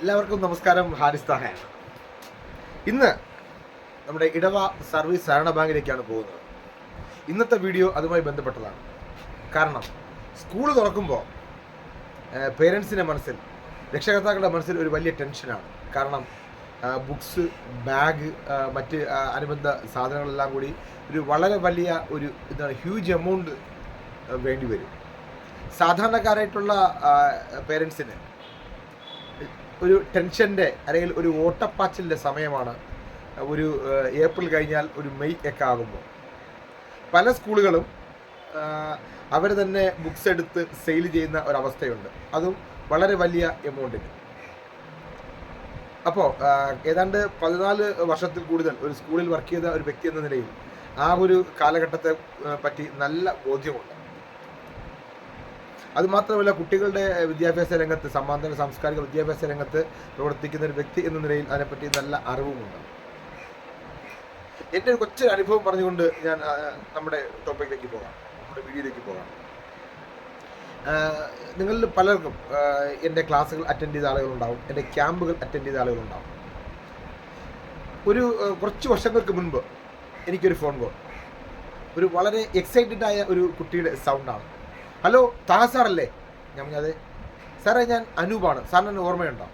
എല്ലാവർക്കും നമസ്കാരം ഹാരിസ് താഹയാണ് ഇന്ന് നമ്മുടെ ഇടവ സർവീസ് സഹകരണ ബാങ്കിലേക്കാണ് പോകുന്നത്. ഇന്നത്തെ വീഡിയോ അതുമായി ബന്ധപ്പെട്ടതാണ്. കാരണം സ്കൂൾ തുറക്കുമ്പോൾ പേരൻസിന്റെ മനസ്സിൽ രക്ഷകർത്താക്കളുടെ മനസ്സിൽ ഒരു വലിയ ടെൻഷനാണ്. കാരണം ബുക്സ് ബാഗ് മറ്റ് അനുബന്ധ സാധനങ്ങളെല്ലാം കൂടി ഒരു വളരെ വലിയ ഒരു എന്താണ് ഹ്യൂജ് എമൗണ്ട് വേണ്ടി വരും. സാധാരണക്കാരായിട്ടുള്ള പേരൻസിന് ഒരു ടെൻഷന്റെ അല്ലെങ്കിൽ ഒരു ഓട്ടപ്പാച്ചിലിന്റെ സമയമാണ് ഒരു ഏപ്രിൽ കഴിഞ്ഞാൽ ഒരു മെയ് ഒക്കെ ആകുമ്പോൾ. പല സ്കൂളുകളും അവർ തന്നെ ബുക്സ് എടുത്ത് സെയിൽ ചെയ്യുന്ന ഒരവസ്ഥയുണ്ട്. അതും വളരെ വലിയ എമൗണ്ടിന്. അപ്പോൾ ഏതാണ്ട് പതിനാല് വർഷത്തിൽ കൂടുതൽ ഒരു സ്കൂളിൽ വർക്ക് ചെയ്ത ഒരു വ്യക്തി എന്ന നിലയിൽ ആ ഒരു കാലഘട്ടത്തെ പറ്റി നല്ല ബോധ്യമുണ്ട്. അതുമാത്രമല്ല കുട്ടികളുടെ വിദ്യാഭ്യാസ രംഗത്ത് സമാന്തര സാംസ്കാരിക വിദ്യാഭ്യാസ രംഗത്ത് പ്രവർത്തിക്കുന്ന ഒരു വ്യക്തി എന്ന നിലയിൽ അതിനെപ്പറ്റി നല്ല അറിവുമുണ്ട്. എന്റെ ഒരു കൊച്ചൊരു അനുഭവം പറഞ്ഞുകൊണ്ട് ഞാൻ നമ്മുടെ ടോപ്പിക്കിലേക്ക് പോകാം. നമ്മുടെ വീഡിയോയിലേക്ക് പോകാം. നിങ്ങളിൽ പലർക്കും എന്റെ ക്ലാസ്സുകൾ അറ്റൻഡ് ചെയ്ത ആളുകളുണ്ടാവും എന്റെ ക്യാമ്പുകൾ അറ്റൻഡ് ചെയ്ത ആളുകളുണ്ടാവും. ഒരു കുറച്ച് വർഷങ്ങൾക്ക് മുൻപ് എനിക്കൊരു ഫോൺ കോൾ ഒരു വളരെ എക്സൈറ്റഡ് ആയ ഒരു കുട്ടിയുടെ സൗണ്ടാണ് ഹലോ താഹ സാറല്ലേ? ഞാൻ പറഞ്ഞത് സാറേ ഞാൻ അനൂപാണ്. സാറിന് എന്നെ ഓർമ്മയുണ്ടോ?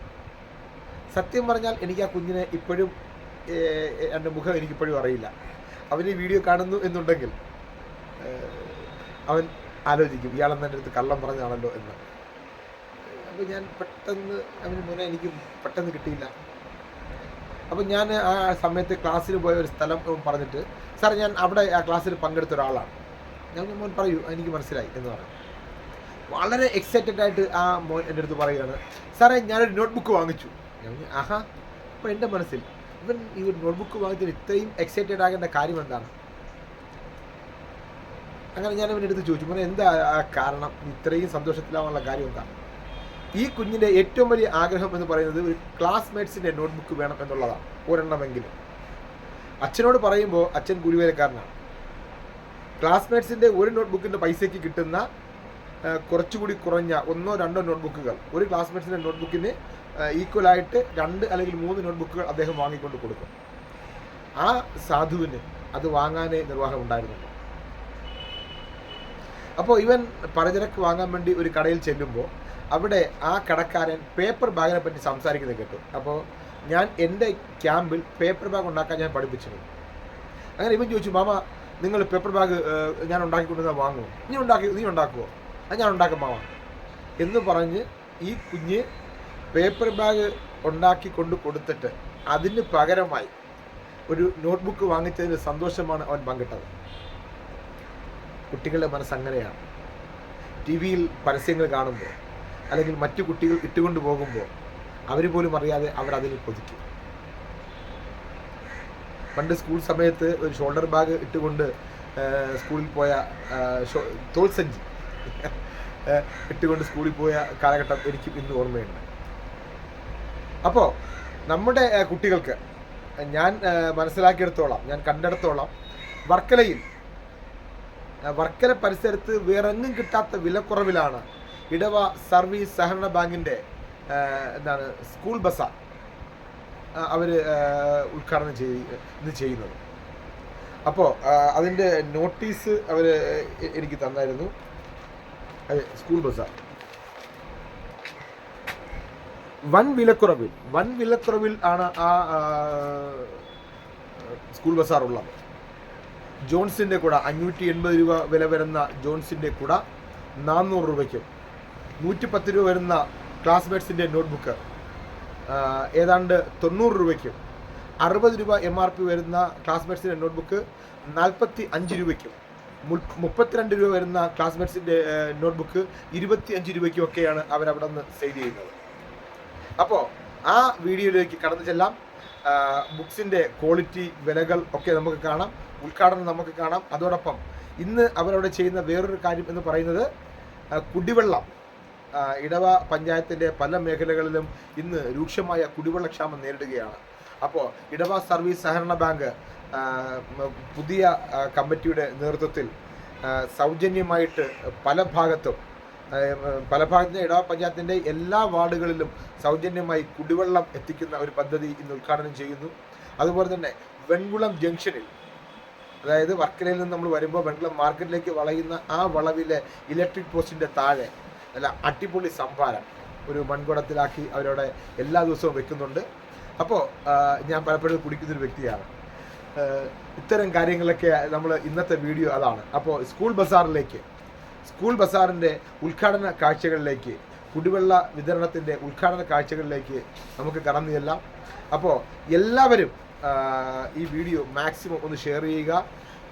സത്യം പറഞ്ഞാൽ എനിക്ക് ആ കുഞ്ഞിനെ ഇപ്പോഴും എന്റെ മുഖം എനിക്കിപ്പോഴും അറിയില്ല. അവന് വീഡിയോ കാണുന്നു എന്നുണ്ടെങ്കിൽ അവൻ ആലോചിക്കും ഇയാളെന്ന് എന്റെ അടുത്ത് കള്ളം പറഞ്ഞാണല്ലോ എന്ന്. അപ്പോൾ ഞാൻ പെട്ടെന്ന് അവന് മുന്നേ എനിക്ക് പെട്ടെന്ന് കിട്ടിയില്ല. അപ്പോൾ ഞാൻ ആ സമയത്ത് ക്ലാസ്സിൽ പോയ ഒരു സ്ഥലം പറഞ്ഞിട്ട് സാർ ഞാൻ അവിടെ ആ ക്ലാസ്സിൽ പങ്കെടുത്ത ഒരാളാണ്. ഞാൻ മോൻ പറയൂ എനിക്ക് മനസ്സിലായി എന്ന് പറഞ്ഞു. വളരെ എക്സൈറ്റഡ് ആയിട്ട് ആ മോൻ എന്റെ അടുത്ത് പറയുകയാണ് സാറേ ഞാനൊരു നോട്ട്ബുക്ക് വാങ്ങിച്ചു. ഞാൻ ആഹാ അപ്പോൾ എന്റെ മനസ്സിൽ ഇവൻ ഈ ഒരു നോട്ട്ബുക്ക് വാങ്ങിച്ചതിന് ഇത്രയും എക്സൈറ്റഡ് ആകേണ്ട കാര്യം എന്താണ്? അങ്ങനെ ഞാൻ അവന്റെ അടുത്ത് ചോദിച്ചു മോനെ എന്താ കാരണം? ഇത്രയും സന്തോഷത്തിലാവാനുള്ള കാര്യം എന്താണ് ഈ കുഞ്ഞിന്റെ ഏറ്റവും വലിയ ആഗ്രഹം എന്ന് പറയുന്നത് ഒരു ക്ലാസ്മേറ്റ്സിന്റെ നോട്ട്ബുക്ക് വേണം എന്നുള്ളതാണ് ഒരെണ്ണമെങ്കിലും. അച്ഛനോട് പറയുമ്പോൾ അച്ഛൻ കൂലിവേലക്കാരനാണ് ക്ലാസ്മേറ്റ്സിന്റെ ഒരു നോട്ട്ബുക്കിന്റെ പൈസയ്ക്ക് കിട്ടുന്ന കുറച്ചുകൂടി കുറഞ്ഞ ഒന്നോ രണ്ടോ നോട്ട്ബുക്കുകൾ. ഒരു ക്ലാസ്മേറ്റ്സിന്റെ നോട്ട്ബുക്കിന് ഈക്വലായിട്ട് രണ്ട് അല്ലെങ്കിൽ മൂന്ന് നോട്ട്ബുക്കുകൾ അദ്ദേഹം വാങ്ങിക്കൊണ്ട് കൊടുക്കും. ആ സാധുവിന് അത് വാങ്ങാനേ നിർവാഹം ഉണ്ടായിരുന്നുള്ളൂ. അപ്പോൾ ഇവൻ പലചരക്ക് വാങ്ങാൻ വേണ്ടി ഒരു കടയിൽ ചെല്ലുമ്പോൾ അവിടെ ആ കടക്കാരൻ പേപ്പർ ബാഗിനെ പറ്റി സംസാരിക്കുന്നത് കേട്ടു. അപ്പോൾ ഞാൻ എന്റെ ക്യാമ്പിൽ പേപ്പർ ബാഗ് ഉണ്ടാക്കാൻ ഞാൻ പഠിപ്പിച്ചിരുന്നു. അങ്ങനെ ഇവൻ ചോദിച്ചു മാമ നിങ്ങൾ പേപ്പർ ബാഗ് ഞാൻ ഉണ്ടാക്കി കൊണ്ടുവന്നാൽ വാങ്ങുമോ നീ ഉണ്ടാക്കി നീ ഉണ്ടാക്കുമോ അത് ഞാൻ ഉണ്ടാക്കും മാവാ എന്ന് പറഞ്ഞ് ഈ കുഞ്ഞ് പേപ്പർ ബാഗ് ഉണ്ടാക്കി കൊണ്ട് കൊടുത്തിട്ട് അതിന് പകരമായി ഒരു നോട്ട്ബുക്ക് വാങ്ങിച്ചതിന് സന്തോഷമാണ് അവൻ പങ്കിട്ടത്. കുട്ടികളുടെ മനസ്സ് അങ്ങനെയാണ്. ടി വിയിൽ പരസ്യങ്ങൾ കാണുമ്പോൾ അല്ലെങ്കിൽ മറ്റു കുട്ടികൾ ഇട്ടുകൊണ്ട് പോകുമ്പോൾ അവർ പോലും അറിയാതെ അവർ അതിൽ കൊതിക്കും. പണ്ട് സ്കൂൾ സമയത്ത് ഒരു ഷോൾഡർ ബാഗ് ഇട്ടുകൊണ്ട് സ്കൂളിൽ പോയ തോൾ സഞ്ചി ഇട്ടുകൊണ്ട് സ്കൂളിൽ പോയ കാലഘട്ടം എനിക്ക് ഇന്ന് ഓർമ്മയുണ്ട്. അപ്പോൾ നമ്മുടെ കുട്ടികൾക്ക് ഞാൻ മനസ്സിലാക്കിയെടുത്തോളാം ഞാൻ കണ്ടെടുത്തോളാം വർക്കലയിൽ വർക്കല പരിസരത്ത് വേറെങ്ങും കിട്ടാത്ത വിലക്കുറവിലാണ് ഇടവ സർവീസ് സഹകരണ ബാങ്കിന്റെ എന്താണ് സ്കൂൾ ബസ്സാർ അവർ ഉദ്ഘാടനം ചെയ്ത് ഇത് ചെയ്യുന്നത്. അപ്പോൾ അതിന്റെ നോട്ടീസ് അവർ എനിക്ക് തന്നായിരുന്നു. അതെ സ്കൂൾ ബസ്സാണ് വൻ വിലക്കുറവിൽ വൻ വിലക്കുറവിൽ ആണ് ആ സ്കൂൾ ബസ്സാർ ഉള്ളത്. ജോൺസിന്റെ കൂട അഞ്ഞൂറ്റി എൺപത് രൂപ വില വരുന്ന ജോൺസിന്റെ കൂട നാനൂറ് രൂപയ്ക്കും. നൂറ്റി പത്ത് രൂപ വരുന്ന ക്ലാസ്മേറ്റ്സിന്റെ നോട്ട്ബുക്ക് ഏതാണ്ട് തൊണ്ണൂറ് രൂപയ്ക്കും അറുപത് രൂപ എം ആർ പി വരുന്ന ക്ലാസ്മേറ്റ്സിന്റെ നോട്ട്ബുക്ക് നാൽപ്പത്തി അഞ്ച് രൂപയ്ക്കും. മുപ്പത്തിരണ്ട് രൂപ വരുന്ന ക്ലാസ്മേറ്റ്സിന്റെ നോട്ട്ബുക്ക് ഇരുപത്തി അഞ്ച് രൂപയ്ക്കും ഒക്കെയാണ് അവരവിടെ നിന്ന് സെയിൽ ചെയ്യുന്നത്. അപ്പോൾ ആ വീഡിയോയിലേക്ക് കടന്നു ചെല്ലാം. ബുക്സിന്റെ ക്വാളിറ്റി വിലകൾ ഒക്കെ നമുക്ക് കാണാം. ഉദ്ഘാടനം നമുക്ക് കാണാം. അതോടൊപ്പം ഇന്ന് അവരവിടെ ചെയ്യുന്ന വേറൊരു കാര്യം എന്ന് പറയുന്നത് കുടിവെള്ളം. ഇടവ പഞ്ചായത്തിന്റെ പല മേഖലകളിലും ഇന്ന് രൂക്ഷമായ കുടിവെള്ളക്ഷാമം നേരിടുകയാണ്. അപ്പോൾ ഇടവ സർവീസ് സഹകരണ ബാങ്ക് പുതിയ കമ്മിറ്റിയുടെ നേതൃത്വത്തിൽ സൗജന്യമായിട്ട് പല ഭാഗത്തും പല ഭാഗത്തെ ഇടവ പഞ്ചായത്തിന്റെ എല്ലാ വാർഡുകളിലും സൗജന്യമായി കുടിവെള്ളം എത്തിക്കുന്ന ഒരു പദ്ധതി ഇന്ന് ഉദ്ഘാടനം ചെയ്യുന്നു. അതുപോലെ തന്നെ വെൺകുളം ജംഗ്ഷനിൽ അതായത് വർക്കലയിൽ നിന്ന് നമ്മൾ വരുമ്പോൾ വെൺകുളം മാർക്കറ്റിലേക്ക് വളയുന്ന ആ വളവിലെ ഇലക്ട്രിക് പോസ്റ്റിന്റെ താഴെ നല്ല അടിപൊളി സംഭാരം ഒരു മൺകുടത്തിലാക്കി അവരവിടെ എല്ലാ ദിവസവും വെക്കുന്നുണ്ട്. അപ്പോൾ ഞാൻ പലപ്പോഴും കുടിക്കുന്നൊരു വ്യക്തിയാണ്. ഇത്തരം കാര്യങ്ങളൊക്കെ നമ്മൾ ഇന്നത്തെ വീഡിയോ അതാണ്. അപ്പോൾ സ്കൂൾ ബസാറിലേക്ക് സ്കൂൾ ബസാറിന്റെ ഉദ്ഘാടന കാഴ്ചകളിലേക്ക് കുടിവെള്ള വിതരണത്തിന്റെ ഉദ്ഘാടന കാഴ്ചകളിലേക്ക് നമുക്ക് കടന്നു ചെല്ലാം. അപ്പോൾ എല്ലാവരും ഈ വീഡിയോ മാക്സിമം ഒന്ന് ഷെയർ ചെയ്യുക.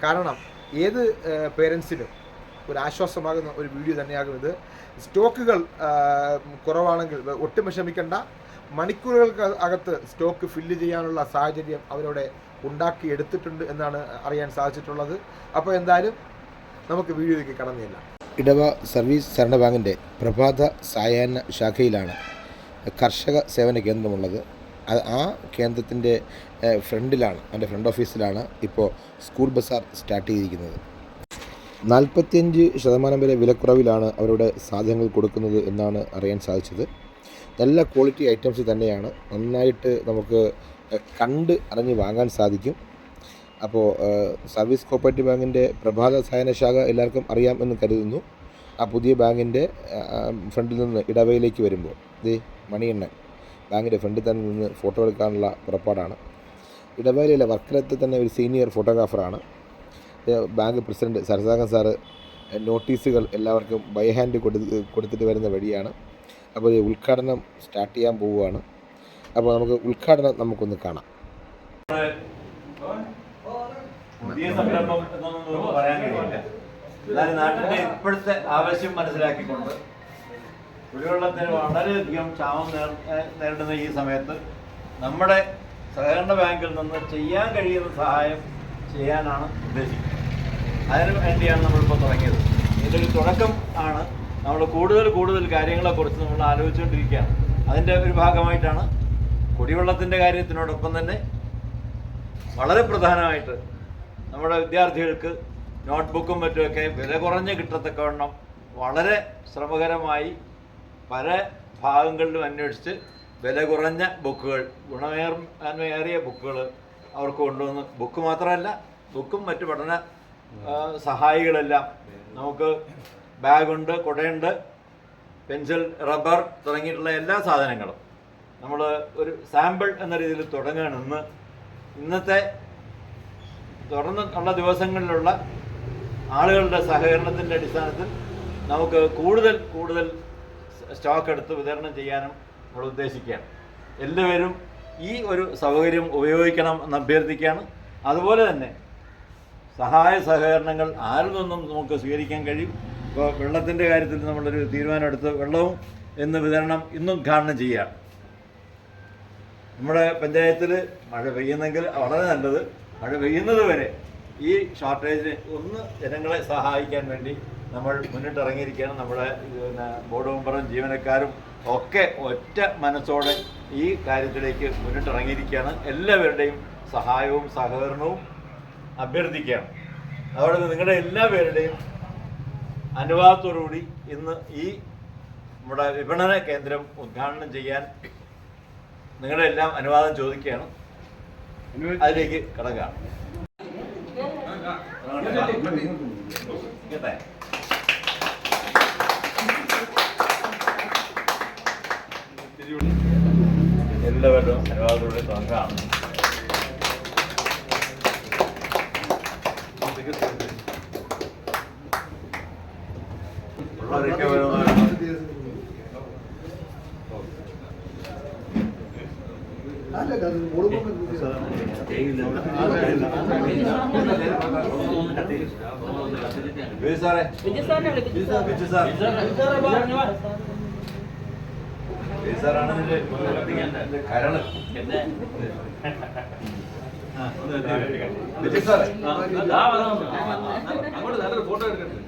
കാരണം ഏത് പേരൻസിനും ഒരു ആശ്വാസമാകുന്ന ഒരു വീഡിയോ തന്നെയാകും ഇത് സ്റ്റോക്കുകൾ കുറവാണെങ്കിൽ ഒട്ടും വിഷമിക്കേണ്ട. മണിക്കൂറുകൾക്ക് അകത്ത് സ്റ്റോക്ക് ഫില്ല് ചെയ്യാനുള്ള സാഹചര്യം അവരവിടെ ഉണ്ടാക്കി എടുത്തിട്ടുണ്ട് എന്നാണ് അറിയാൻ സാധിച്ചിട്ടുള്ളത്. അപ്പോൾ എന്തായാലും നമുക്ക് വീഡിയോയിലേക്ക് കടന്നില്ല ഇടവ സർവീസ് സഹകരണ ബാങ്കിന്റെ പ്രഭാത സായാഹ്ന ശാഖയിലാണ് കർഷക സേവന കേന്ദ്രമുള്ളത്. അത് ആ കേന്ദ്രത്തിന്റെ ഫ്രണ്ടിലാണ് അതിന്റെ ഫ്രണ്ട് ഓഫീസിലാണ് ഇപ്പോൾ സ്കൂൾ ബസാർ സ്റ്റാർട്ട് ചെയ്തിരിക്കുന്നത്. നാൽപ്പത്തിയഞ്ച് ശതമാനം വരെ വിലക്കുറവിലാണ് അവരുടെ സാധനങ്ങൾ കൊടുക്കുന്നത് എന്നാണ് അറിയാൻ സാധിച്ചത്. നല്ല ക്വാളിറ്റി ഐറ്റംസ് തന്നെയാണ്. നന്നായിട്ട് നമുക്ക് കണ്ട് അറിഞ്ഞ് വാങ്ങാൻ സാധിക്കും. അപ്പോൾ സർവീസ് കോപ്പറേറ്റീവ് ബാങ്കിന്റെ പ്രഭാത സഹന ശാഖ എല്ലാവർക്കും അറിയാം എന്ന് കരുതുന്നു. ആ പുതിയ ബാങ്കിന്റെ ഫ്രണ്ടിൽ നിന്ന് ഇടവയിലേക്ക് വരുമ്പോൾ ഇത് മണിയണ്ണൻ ബാങ്കിന്റെ ഫ്രണ്ടിൽ തന്നെ നിന്ന് ഫോട്ടോ എടുക്കാനുള്ള പുറപ്പാടാണ്. ഇടവേലയിലെ വർക്കലത്ത് തന്നെ ഒരു സീനിയർ ഫോട്ടോഗ്രാഫറാണ്. ബാങ്ക് പ്രസിഡന്റ് സരസാഗൻ സാറ് നോട്ടീസുകൾ എല്ലാവർക്കും ബൈ ഹാൻഡ് കൊടുത്ത് കൊടുത്തിട്ട് വരുന്ന വഴിയാണ്. അപ്പോൾ ഇത് ഉദ്ഘാടനം സ്റ്റാർട്ട് ചെയ്യാൻ പോവുകയാണ്. അപ്പോൾ നമുക്ക് ഉദ്ഘാടനം നമുക്കൊന്ന് കാണാം. പുതിയ സംരംഭം എന്നൊന്നും ഇപ്പോഴത്തെ ആവശ്യം മനസ്സിലാക്കിക്കൊണ്ട് കുടിവെള്ളത്തിന് വളരെയധികം ക്ഷാമം നേരിടുന്ന ഈ സമയത്ത് നമ്മുടെ സഹകരണ ബാങ്കിൽ നിന്ന് ചെയ്യാൻ കഴിയുന്ന സഹായം ചെയ്യാനാണ് ഉദ്ദേശിക്കുന്നത്. അതിനു വേണ്ടിയാണ് നമ്മളിപ്പോൾ തുടങ്ങിയത്. ഇതിന്റെ ഒരു തുടക്കം ആണ്. നമ്മൾ കൂടുതൽ കൂടുതൽ കാര്യങ്ങളെക്കുറിച്ച് നമ്മൾ ആലോചിച്ചുകൊണ്ടിരിക്കുകയാണ്. അതിന്റെ ഒരു ഭാഗമായിട്ടാണ് കുടിവെള്ളത്തിന്റെ കാര്യത്തിനോടൊപ്പം തന്നെ വളരെ പ്രധാനമായിട്ട് നമ്മുടെ വിദ്യാർത്ഥികൾക്ക് നോട്ട്ബുക്കും മറ്റുമൊക്കെ വില കുറഞ്ഞ് കിട്ടത്തക്കവണ്ണം വളരെ ശ്രമകരമായി പല ഭാഗങ്ങളിലും അന്വേഷിച്ച് വില കുറഞ്ഞ ബുക്കുകൾ ഗുണമേറിയ ബുക്കുകൾ അവർക്ക് കൊണ്ടുവന്ന് ബുക്ക് മാത്രമല്ല ബുക്കും മറ്റു പഠന സഹായികളെല്ലാം. നമുക്ക് ബാഗുണ്ട് കുടയുണ്ട് പെൻസിൽ റബ്ബർ തുടങ്ങിയിട്ടുള്ള എല്ലാ സാധനങ്ങളും. നമ്മൾ ഒരു സാമ്പിൾ എന്ന രീതിയിൽ തുടങ്ങുകയാണ് ഇന്ന് ഇന്നത്തെ തുടർന്ന് ഉള്ള ദിവസങ്ങളിലുള്ള ആളുകളുടെ സഹകരണത്തിന്റെ അടിസ്ഥാനത്തിൽ നമുക്ക് കൂടുതൽ കൂടുതൽ സ്റ്റോക്ക് എടുത്ത് വിതരണം ചെയ്യാനും നമ്മൾ ഉദ്ദേശിക്കുകയാണ്. എല്ലാവരും ഈ ഒരു സൗകര്യം ഉപയോഗിക്കണം എന്ന് അഭ്യർത്ഥിക്കുകയാണ്. അതുപോലെ തന്നെ സഹായ സഹകരണങ്ങൾ ആരിൽ നിന്നും നമുക്ക് സ്വീകരിക്കാൻ കഴിയും? ഇപ്പോൾ വെള്ളത്തിന്റെ കാര്യത്തിൽ നമ്മളൊരു തീരുമാനമെടുത്ത് വെള്ളവും എന്ന് വിതരണം ഇന്നും ഉദ്ഘാടനം ചെയ്യുകയാണ്. നമ്മുടെ പഞ്ചായത്തിൽ മഴ പെയ്യുന്നെങ്കിൽ വളരെ നല്ലത്. മഴ പെയ്യുന്നത് വരെ ഈ ഷോർട്ടേജിന് ഒന്ന് ജനങ്ങളെ സഹായിക്കാൻ വേണ്ടി നമ്മൾ മുന്നിട്ടിറങ്ങിയിരിക്കുകയാണ്. നമ്മുടെ പിന്നെ ബോർഡ് മെമ്പറും ജീവനക്കാരും ഒക്കെ ഒറ്റ മനസ്സോടെ ഈ കാര്യത്തിലേക്ക് മുന്നിട്ടിറങ്ങിയിരിക്കുകയാണ്. എല്ലാവരുടെയും സഹായവും സഹകരണവും അഭ്യർത്ഥിക്കുകയാണ്. അതുകൊണ്ട് നിങ്ങളുടെ എല്ലാ പേരുടെയും അനുവാദത്തോടുകൂടി ഇന്ന് ഈ നമ്മുടെ വിപണന കേന്ദ്രം ഉദ്ഘാടനം ചെയ്യാൻ നിങ്ങളുടെ എല്ലാം അനുവാദം ചോദിക്കുകയാണ്. അതിലേക്ക് കടക്കാം എല്ലാവരും അനുവാദത്തോടെ തുടങ്ങാം ഉള്ളവരൊക്കെ വരുന്നവരാണ് ബിജു സാറേ വിജയ് സാറിനെ വിളിപ്പിച്ചു ബിജു സാർ ബിജു സാറാണ് ഇതിന്റെ ഇതിന്റെ കരൾ സാറേ അങ്ങോട്ട് നല്ലൊരു ഫോട്ടോ എടുക്കട്ടെ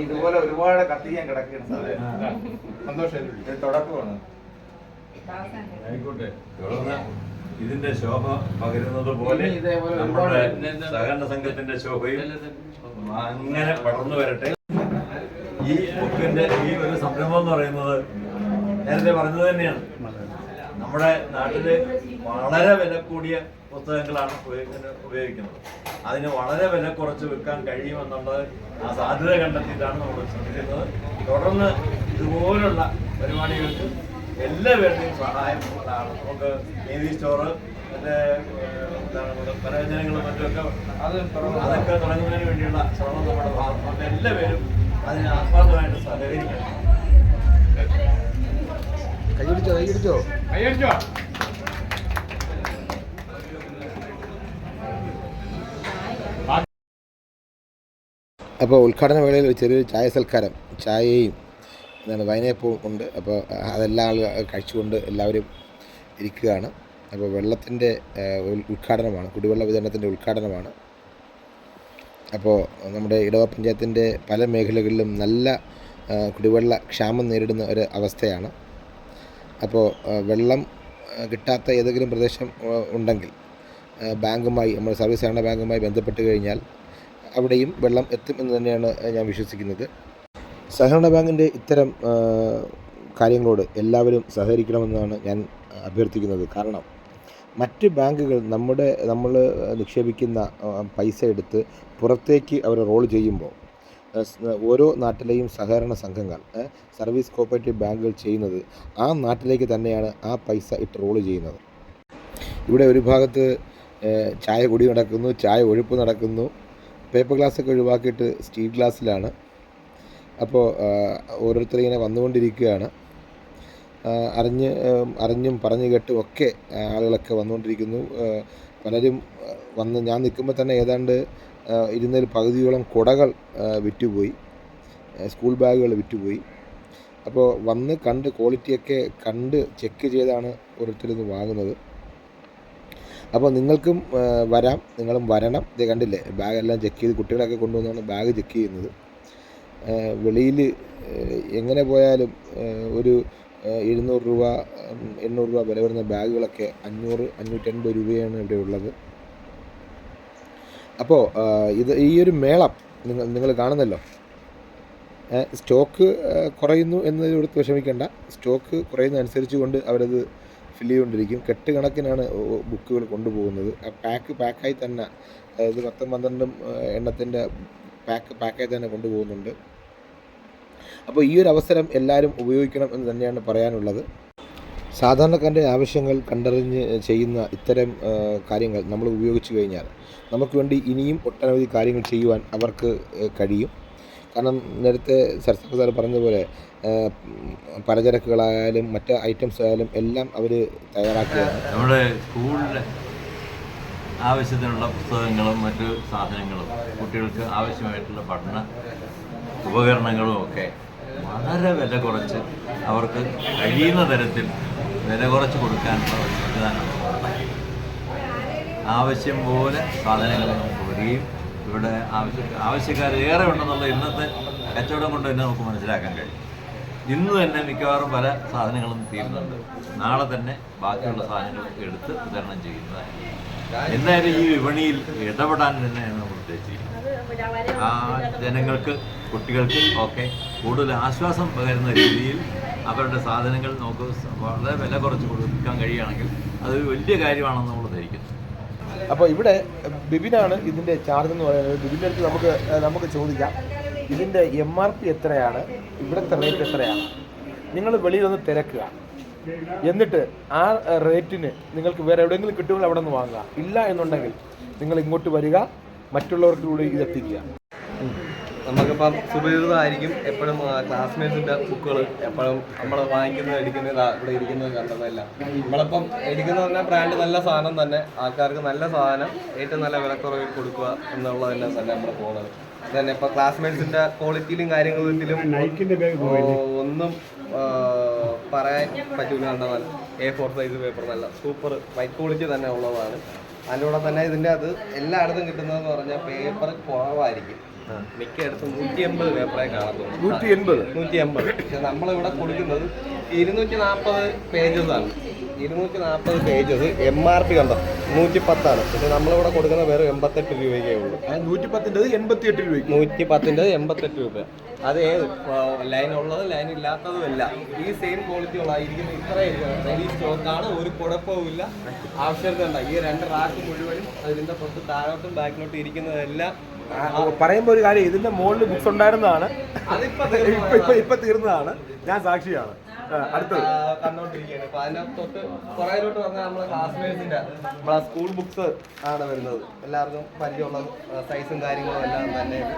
ഇതുപോലെ ഒരുപാട് കത്തിക്കാൻ കിടക്കുകയാണ് സാറേ. സന്തോഷം തുടക്കമാണ്. ആയിക്കോട്ടെ. ഇതിന്റെ ശോഭ പകരുന്നത് പോലെ നമ്മുടെ സഹകരണ സംഘത്തിന്റെ ശോഭയും അങ്ങനെ പടർന്നു വരട്ടെ. ഈ ബുക്കിന്റെ ഈ ഒരു സംരംഭം എന്ന് പറയുന്നത് നേരത്തെ പറഞ്ഞത് തന്നെയാണ്. നമ്മുടെ നാട്ടിൽ വളരെ വില കൂടിയ പുസ്തകങ്ങളാണ് ഉപയോഗിക്കുന്ന- ഉപയോഗിക്കുന്നത്. അതിന് വളരെ വില കുറച്ച് വിൽക്കാൻ കഴിയുമെന്നുള്ളത് ആ സാധ്യത കണ്ടെത്തിയിട്ടാണ് നമ്മൾ ശ്രമിക്കുന്നത്. തുടർന്ന് ഇതുപോലുള്ള പരിപാടികൾക്ക് എല്ലാവരുടെയും സഹായം ഉള്ളതാണ് നമുക്ക് നീതി സ്റ്റോറ് മറ്റേ എന്താണ് നമ്മുടെ പലവ്യഞ്ജനങ്ങളും മറ്റുമൊക്കെ അത് തുറന്ന് അതൊക്കെ തുടങ്ങുന്നതിന് വേണ്ടിയുള്ള ശ്രമം നമ്മുടെ ഭാഗത്തുണ്ട് എല്ലാവരും അതിന് ആത്മാർത്ഥമായിട്ട് സഹകരിക്കണം. കൈയടിച്ചോ കൈയടിച്ചോ കയ്യടിച്ചോ അപ്പോൾ ഉദ്ഘാടന വേളയിൽ ചെറിയൊരു ചായ സൽക്കാരം. ചായയും എന്താണ് പൈനാപ്പിൾ ഉണ്ട്. അപ്പോൾ അതെല്ലാം ആളുകൾ കഴിച്ചുകൊണ്ട് എല്ലാവരും ഇരിക്കുകയാണ്. അപ്പോൾ വെള്ളത്തിന്റെ ഉദ്ഘാടനമാണ് കുടിവെള്ള വിതരണത്തിന്റെ ഉദ്ഘാടനമാണ്. അപ്പോൾ നമ്മുടെ ഇടവ പഞ്ചായത്തിന്റെ പല മേഖലകളിലും നല്ല കുടിവെള്ള ക്ഷാമം നേരിടുന്ന ഒരു അവസ്ഥയാണ്. അപ്പോൾ വെള്ളം കിട്ടാത്ത ഏതെങ്കിലും പ്രദേശം ഉണ്ടെങ്കിൽ ബാങ്കുമായി നമ്മുടെ സർവീസ് സഹകരണ ബാങ്കുമായി ബന്ധപ്പെട്ട് കഴിഞ്ഞാൽ അവിടെയും വെള്ളം എത്തും എന്ന് തന്നെയാണ് ഞാൻ വിശ്വസിക്കുന്നത്. സഹകരണ ബാങ്കിന്റെ ഇത്തരം കാര്യങ്ങളോട് എല്ലാവരും സഹകരിക്കണമെന്നാണ് ഞാൻ അഭ്യർത്ഥിക്കുന്നത്. കാരണം മറ്റ് ബാങ്കുകൾ നമ്മുടെ നമ്മൾ നിക്ഷേപിക്കുന്ന പൈസ എടുത്ത് പുറത്തേക്ക് അവർ റോൾ ചെയ്യുമ്പോൾ ഓരോ നാട്ടിലെയും സഹകരണ സംഘങ്ങൾ സർവീസ് കോപ്പറേറ്റീവ് ബാങ്കുകൾ ചെയ്യുന്നത് ആ നാട്ടിലേക്ക് തന്നെയാണ് ആ പൈസ ഇട്ട് റോൾ ചെയ്യുന്നത്. ഇവിടെ ഒരു ഭാഗത്ത് ചായ കുടി നടക്കുന്നു ചായ ഒഴുപ്പ് നടക്കുന്നു പേപ്പർ ഗ്ലാസ്സൊക്കെ ഒഴിവാക്കിയിട്ട് സ്റ്റീൽ ഗ്ലാസ്സിലാണ് അപ്പോൾ ഓരോരുത്തർ ഇങ്ങനെ വന്നുകൊണ്ടിരിക്കുകയാണ്. അറിഞ്ഞ് അറിഞ്ഞും പറഞ്ഞു കേട്ടും ഒക്കെ ആളുകളൊക്കെ വന്നുകൊണ്ടിരിക്കുന്നു. പലരും വന്ന് ഞാൻ നിൽക്കുമ്പോൾ തന്നെ ഏതാണ്ട് ഇരുന്നതിൽ പകുതിയോളം കുടകൾ വിറ്റുപോയി. സ്കൂൾ ബാഗുകൾ വിറ്റുപോയി. അപ്പോൾ വന്ന് കണ്ട് ക്വാളിറ്റിയൊക്കെ കണ്ട് ചെക്ക് ചെയ്താണ് ഓരോരുത്തരിന്ന് വാങ്ങുന്നത്. അപ്പോൾ നിങ്ങൾക്കും വരാം. നിങ്ങളും വരണം. ഇത് കണ്ടില്ലേ? ബാഗെല്ലാം ചെക്ക് ചെയ്ത് കുട്ടികളൊക്കെ കൊണ്ടുവന്നാണ് ബാഗ് ചെക്ക് ചെയ്യുന്നത്. വെളിയിൽ എങ്ങനെ പോയാലും ഒരു എഴുന്നൂറ് രൂപ എണ്ണൂറ് രൂപ വില വരുന്ന ബാഗുകളൊക്കെ അഞ്ഞൂറ് അഞ്ഞൂറ്റൻപത് രൂപയാണ് ഇവിടെ ഉള്ളത്. അപ്പോൾ ഇത് ഈ ഒരു മേളം നിങ്ങൾ നിങ്ങൾ കാണുന്നല്ലോ. സ്റ്റോക്ക് കുറയുന്നു കുറയുന്നു എന്നതിലൂടെ വിഷമിക്കേണ്ട. സ്റ്റോക്ക് കുറയുന്നതനുസരിച്ച് കൊണ്ട് അവരത് ഫില്ല് ചെയ്തുകൊണ്ടിരിക്കും. കെട്ട് കണക്കിനാണ് ബുക്കുകൾ കൊണ്ടുപോകുന്നത്. ആ പാക്ക് പാക്കായി തന്നെ അതായത് പത്തും പന്ത്രണ്ടും എണ്ണത്തിന്റെ പാക്ക് പാക്കേജ് തന്നെ കൊണ്ടുപോകുന്നുണ്ട്. അപ്പോൾ ഈ ഒരു അവസരം എല്ലാവരും ഉപയോഗിക്കണം എന്ന് തന്നെയാണ് പറയാനുള്ളത്. സാധാരണക്കാരന്റെ ആവശ്യങ്ങൾ കണ്ടറിഞ്ഞ് ചെയ്യുന്ന ഇത്തരം കാര്യങ്ങൾ നമ്മൾ ഉപയോഗിച്ചു കഴിഞ്ഞാൽ നമുക്ക് വേണ്ടി ഇനിയും ഒട്ടനവധി കാര്യങ്ങൾ ചെയ്യുവാൻ അവർക്ക് കഴിയും. കാരണം നേരത്തെ സാർ പറഞ്ഞതുപോലെ പലചരക്കുകളായാലും മറ്റ് ഐറ്റംസ് ആയാലും എല്ലാം അവർ തയ്യാറാക്കുകയാണ് നമ്മുടെ സ്കൂളിലെ ആവശ്യത്തിനുള്ള പുസ്തകങ്ങളും മറ്റ് സാധനങ്ങളും കുട്ടികൾക്ക് ആവശ്യമായിട്ടുള്ള പഠന ഉപകരണങ്ങളും ഒക്കെ വളരെ വില കുറച്ച് അവർക്ക് കഴിയുന്ന തരത്തിൽ വില കുറച്ച് കൊടുക്കാനുള്ള ഒരു സംവിധാനമാണ് ആവശ്യം പോലെ സാധനങ്ങൾ നമുക്ക് വരികയും ഇവിടെ ആവശ്യ ആവശ്യക്കാർ ഏറെ ഉണ്ടെന്നുള്ള ഇന്നത്തെ കച്ചവടം കൊണ്ട് തന്നെ നമുക്ക് മനസ്സിലാക്കാൻ കഴിയും. ഇന്ന് തന്നെ മിക്കവാറും പല സാധനങ്ങളും തീരുന്നുണ്ട്. നാളെ തന്നെ ബാക്കിയുള്ള സാധനങ്ങൾ എടുത്ത് വിതരണം ചെയ്യുന്നതായിരിക്കും. എന്തായാലും ഈ വിപണിയിൽ ഇടപെടാൻ തന്നെയാണ് നമ്മൾ ഉദ്ദേശിക്കുന്നത്. ആ ജനങ്ങൾക്ക് കുട്ടികൾക്ക് ഒക്കെ കൂടുതൽ ആശ്വാസം പകരുന്ന രീതിയിൽ അവരുടെ സാധനങ്ങൾ നമുക്ക് വളരെ വില കുറച്ച് കൊടുക്കാൻ കഴിയുകയാണെങ്കിൽ അത് വലിയ കാര്യമാണെന്ന് നമ്മൾ ധരിക്കുന്നു അപ്പോൾ ഇവിടെ ബിബിനാണ് ഇതിന്റെ ചാർജ് എന്ന് പറയുന്നത്. ബിബിന്റെ അടുത്ത് നമുക്ക് നമുക്ക് ചോദിക്കാം. ഇതിന്റെ എം ആർ പി എത്രയാണ്? ഇവിടുത്തെ റേറ്റ് എത്രയാണ്? നിങ്ങൾ വെളിയിലൊന്ന് തിരക്കുക. എന്നിട്ട് ആ റേറ്റിന് നിങ്ങൾക്ക് വേറെ എവിടെയെങ്കിലും കിട്ടുമെങ്കിൽ അവിടെ നിന്ന് വാങ്ങുക. ഇല്ല എന്നുണ്ടെങ്കിൽ നിങ്ങൾ ഇങ്ങോട്ട് വരിക മറ്റുള്ളവർക്ക് കൂടി ഇത് എത്തിക്കുക. നമുക്കിപ്പം സുപരിതമായിരിക്കും എപ്പോഴും ക്ലാസ്മേറ്റ്സിന്റെ ബുക്കുകൾ എപ്പോഴും നമ്മൾ വാങ്ങിക്കുന്നത് എടുക്കുന്നത് ഇവിടെ ഇരിക്കുന്നത് കണ്ടതല്ല. നമ്മളിപ്പം എടുക്കുന്ന പറഞ്ഞാൽ ബ്രാൻഡ് നല്ല സാധനം തന്നെ. ആൾക്കാർക്ക് നല്ല സാധനം ഏറ്റവും നല്ല വിലക്കുറവിൽ കൊടുക്കുക എന്നുള്ളതെല്ലാം തന്നെ നമ്മൾ പോകുന്നത്. തന്നെ ഇപ്പൊ ക്ലാസ്മേറ്റ്സിന്റെ ക്വാളിറ്റിയിലും കാര്യങ്ങളിലും ഒന്നും പറയാൻ പറ്റൂല എന്നാൽ എ ഫോർ സൈസ് പേപ്പർ നല്ല സൂപ്പർ വൈറ്റ് ക്വാളിറ്റി തന്നെ ഉള്ളതാണ്. അതിന്റെ കൂടെ തന്നെ ഇതിന്റെ അത് എല്ലായിടത്തും കിട്ടുന്നതെന്ന് പറഞ്ഞാൽ പേപ്പർ കുറവായിരിക്കും. മിക്കയിടത്തും നൂറ്റി എൺപത് പേപ്പറേ കാണത്തുള്ളൂ. നൂറ്റി എൺപത് നൂറ്റി എൺപത് പക്ഷെ നമ്മളിവിടെ കൊടുക്കുന്നത് ഇരുന്നൂറ്റി നാൽപ്പത് പേജസ് ആണ് ഇരുന്നൂറ്റി നാൽപ്പത് പേജസ് എം ആർ പി കണ്ടോ? നൂറ്റി പത്താണ് പക്ഷെ നമ്മളിവിടെ കൊടുക്കുന്ന വെറും എൺപത്തെട്ട് രൂപയ്ക്കേ ഉള്ളൂ. നൂറ്റി പത്തിന്റെ എൺപത്തി എട്ട് രൂപ നൂറ്റി പത്തിന്റെ എൺപത്തെട്ട് രൂപ. അത് ഏത്? ലൈൻ ഉള്ളത് ലൈൻ ഇല്ലാത്തതും അല്ല. ഈ സെയിം ക്വാളിറ്റി ഉള്ളതായിരിക്കും ഇത്രയും ഇത്ര റെഡി സ്റ്റോക്കാണ് ഒരു കുഴപ്പവുമില്ല ആവശ്യമുണ്ട് ഈ രണ്ട് റാക്ക് മുഴുവനും അതിന്റെ പുറത്ത് താഴോട്ടും ബാക്കിലോട്ടും ഇരിക്കുന്നതെല്ലാം പറയുമ്പോൾ ഒരു കാര്യം ഇതിന്റെ മുകളിൽ ബുക്സ് ഉണ്ടായിരുന്നതാണ്. ഇപ്പൊ ഇപ്പൊ ഇപ്പൊ തീർന്നതാണ്. ഞാൻ സാക്ഷിയാണ്. അടുത്തത്. ആ, കണ്ടോണ്ടിരിക്കുകയാണ്. അപ്പൊ അതിനകത്ത് പുറകിലോട്ട് പറഞ്ഞാൽ നമ്മളെ ക്ലാസ്മേറ്റ്സിന്റെ നമ്മളെ സ്കൂൾ ബുക്സ് ആണ് വരുന്നത്. എല്ലാവർക്കും പരിചയമുള്ള സൈസും കാര്യങ്ങളും എല്ലാം തന്നെ.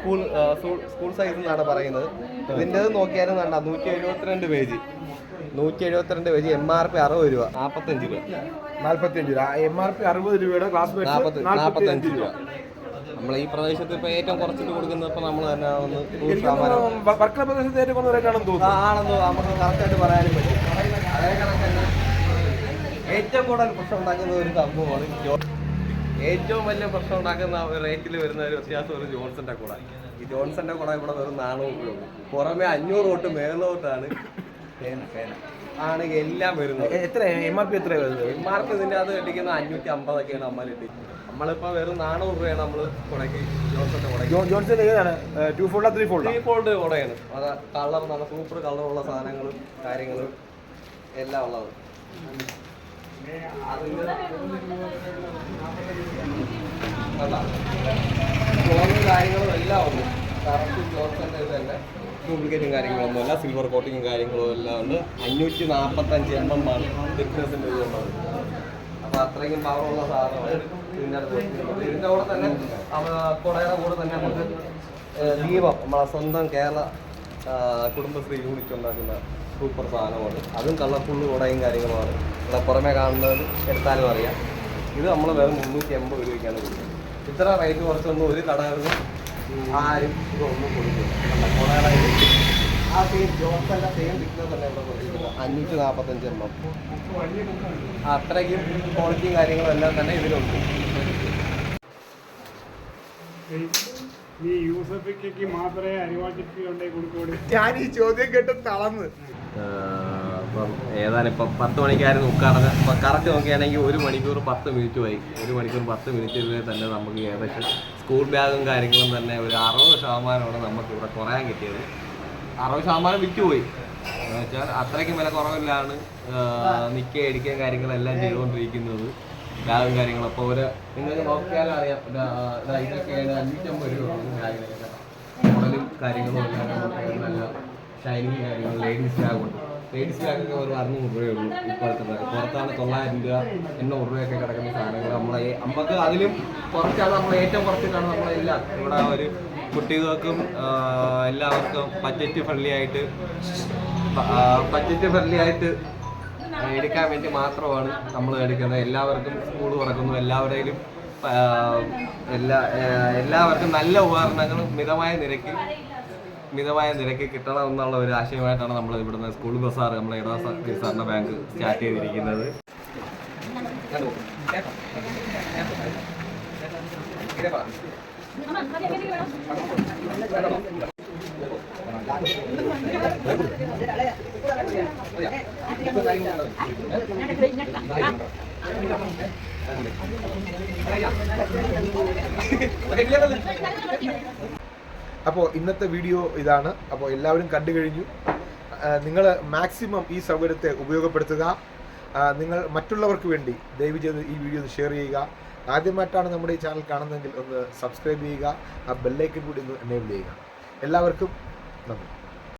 സ്കൂൾ സ്കൂൾ- സ്കൂൾ സൈസ് എന്നാണ് പറയുന്നത്. ഇതിന്റെ നോക്കിയാലും വേണ്ട നൂറ്റി എഴുപത്തിരണ്ട് പേജ്. നൂറ്റി എഴുപത്തിരണ്ട് പേജ് എം ആർ പി അറുപത് രൂപ. നാൽപ്പത്തഞ്ച് രൂപ. നാല്പത്തിയഞ്ച് രൂപ. എം ആർ പി അറുപത് രൂപയുടെ ക്ലാസ് നാൽപ്പത്തി നാൽപ്പത്തഞ്ച് രൂപ. നമ്മൾ ഈ പ്രദേശത്ത് ഇപ്പൊ ഏറ്റവും കുറച്ചിട്ട് കൊടുക്കുന്നത് ഇപ്പൊ നമ്മൾ തന്നെ ഒന്ന് വർക്കല പ്രദേശത്ത് ഏറ്റവും കുറഞ്ഞ റേറ്റാണെന്ന് തോന്നുന്നു ആണെന്ന് നമുക്ക് കറക്റ്റായിട്ട് പറയാനും പറ്റും. അതേ ഏറ്റവും കൂടുതൽ പ്രശ്നം ഉണ്ടാക്കുന്ന ഒരു സംഭവമാണ് ഏറ്റവും വലിയ പ്രശ്നം ഉണ്ടാക്കുന്ന റേറ്റിൽ വരുന്ന ഒരു വ്യത്യാസം ഒരു ജോൺസന്റെ കൂടെ. ഈ ജോൺസന്റെ കൂടെ ഇവിടെ വെറും നാനൂറ് രൂപ പുറമെ അഞ്ഞൂറ് തൊട്ട് മേലോട്ടാണ്. പേന പേന. ആണ് എല്ലാം വരുന്നത്. എത്ര എം ആർ പി എത്ര വരുന്നത്? എം ആർ പി ഇതിന്റെ അത് കിട്ടിക്കുന്ന അഞ്ഞൂറ്റി അമ്പതൊക്കെയാണ് നമ്മൾ നമ്മളിപ്പോൾ വെറും നാനൂറ് രൂപയാണ് നമ്മൾ കുടയ്ക്ക് ജോൺസന്റെ കുടയ്ക്ക് ജോൺസൺ ഏതാണ്? ടു ഫോൾഡാ ത്രീ ഫോൾഡ് ത്രീ ഫോൾഡ് കുടയാണ്. അത് കളർ നല്ല സൂപ്പർ കളറുള്ള സാധനങ്ങളും കാര്യങ്ങളും എല്ലാം ഉള്ളത്. കാര്യങ്ങളും എല്ലാം ഉണ്ട്. കറക്റ്റ് ജോൺസന്റെ ഇത് തന്നെ. ഡ്യൂപ്ലിക്കേറ്റും കാര്യങ്ങളൊന്നും അല്ല സിൽവർ കോട്ടിങ്ങും കാര്യങ്ങളും എല്ലാം ഉണ്ട്. അഞ്ഞൂറ്റി നാൽപ്പത്തഞ്ച് എം എം ആണ് തിക്നെസിന്റെ ഇതുള്ളത് അപ്പോൾ അത്രയും പവറുള്ള സാധനമാണ് ഇതിന്റെ അടുത്ത് കൂടെ തന്നെ കുടയുടെ കൂടെ തന്നെ നമുക്ക് ദീപം നമ്മളെ സ്വന്തം കേരള കുടുംബശ്രീ യൂണിറ്റ് ഉണ്ടാക്കുന്ന സൂപ്പർ സാധനമാണ്. അതും കളർഫുള്ള് കുടയും കാര്യങ്ങളുമാണ്. ഇവിടെ പുറമെ കാണുന്നത് എടുത്താലും അറിയാം. ഇത് നമ്മൾ വെറും മുന്നൂറ്റി എൺപത് രൂപയ്ക്കാണ് കൊടുക്കുന്നത്. ഇത്ര റേറ്റ് കുറച്ചൊന്നും ഒരു കടകളിലും ആരും ഇതൊന്നും കൊടുക്കില്ല. ആ സെയിം ജോൺസന്റെ സെയിം തിക്നെസ് അല്ല ഇവിടെ കൊടുക്കുന്നത് അഞ്ഞൂറ്റി നാൽപ്പത്തഞ്ച് എണ്ണം. അത്രയ്ക്കും ക്വാളിറ്റിയും കാര്യങ്ങളും എല്ലാം തന്നെ ഇതിലുണ്ട്. ഈ യൂസഫിക്ക് മാത്രമേ ഞാൻ ഈ ചോദ്യം കേട്ട് തളന്ന് അപ്പം ഏതായാലും ഇപ്പം പത്ത് മണിക്കായിരുന്നു ഉദ്ഘാടനം അപ്പം കറക്റ്റ് നോക്കുകയാണെങ്കിൽ ഒരു മണിക്കൂർ പത്ത് മിനിറ്റ് ആയി ഒരു മണിക്കൂർ പത്ത് മിനിറ്റിൽ തന്നെ നമുക്ക് ഏകദേശം സ്കൂൾ ബാഗും കാര്യങ്ങളും തന്നെ ഒരു അറുപത് ശതമാനമാണ് നമുക്ക് ഇവിടെ കുറയാൻ കിട്ടിയത്. അറുപത് ശതമാനം വിറ്റുപോയി എന്ന് വെച്ചാൽ അത്രയ്ക്കും വില കുറവിലാണ് നിൽക്കുക ഇടിക്കുകയും കാര്യങ്ങളെല്ലാം ചെയ്തുകൊണ്ടിരിക്കുന്നത്. ബാഗും കാര്യങ്ങളും. അപ്പോൾ ഒരു നിങ്ങൾക്ക് നോക്കിയാലും അറിയാം. ഇതൊക്കെയാണ് അഞ്ഞൂറ്റമ്പത് രൂപ മോഡലും കാര്യങ്ങളും നല്ല ഷൈനിങ് കാര്യങ്ങളും ലേഡീസ് ബാഗുണ്ട് ലേഡീസ് ബാഗൊക്കെ ഒരു അറുന്നൂറ് രൂപയേ ഉള്ളൂ ഇപ്പോഴത്തെ ബാഗ് പുറത്താണ് തൊള്ളായിരം രൂപ എണ്ണൂറ് രൂപയൊക്കെ കിടക്കുന്ന സാധനങ്ങൾ നമ്മളെ നമുക്ക് അതിലും കുറച്ചാണ് നമ്മൾ ഏറ്റവും കുറച്ചിട്ടാണ് നമ്മളെല്ലാം ഇവിടെ ഒരു കുട്ടികൾക്കും എല്ലാവർക്കും ബഡ്ജറ്റ് ഫ്രണ്ട്ലി ആയിട്ട് ബഡ്ജറ്റ് ഫ്രണ്ട്ലി ആയിട്ട് എടുക്കാൻ വേണ്ടി മാത്രമാണ് നമ്മൾ എടുക്കുന്നത്. എല്ലാവർക്കും സ്കൂൾ തുറക്കുന്നു. എല്ലാവരുടെയും എല്ലാ എല്ലാവർക്കും നല്ല ഉപകരണങ്ങളും മിതമായ നിരക്കിൽ മിതമായ നിരക്ക് കിട്ടണം എന്നുള്ള ഒരു ആശയമായിട്ടാണ് നമ്മൾ ഇവിടുന്ന് സ്കൂൾ ബസ്സാർ നമ്മുടെ ഇടവ സഹകരണ ബാങ്ക് സ്റ്റാർട്ട് ചെയ്തിരിക്കുന്നത്. അപ്പോൾ ഇന്നത്തെ വീഡിയോ ഇതാണ്. അപ്പോൾ എല്ലാവരും കണ്ടു കഴിഞ്ഞു. നിങ്ങൾ മാക്സിമം ഈ സൗകര്യത്തെ ഉപയോഗപ്പെടുത്തുക. നിങ്ങൾ മറ്റുള്ളവർക്ക് വേണ്ടി ദയവ് ചെയ്ത് ഈ വീഡിയോ ഒന്ന് ഷെയർ ചെയ്യുക. ആദ്യമായിട്ടാണ് നമ്മുടെ ഈ ചാനൽ കാണുന്നതെങ്കിൽ ഒന്ന് സബ്സ്ക്രൈബ് ചെയ്യുക. ആ ബെല്ലൈക്കൻ കൂടി ഒന്ന് എനേബിൾ ചെയ്യുക. എല്ലാവർക്കും നന്ദി.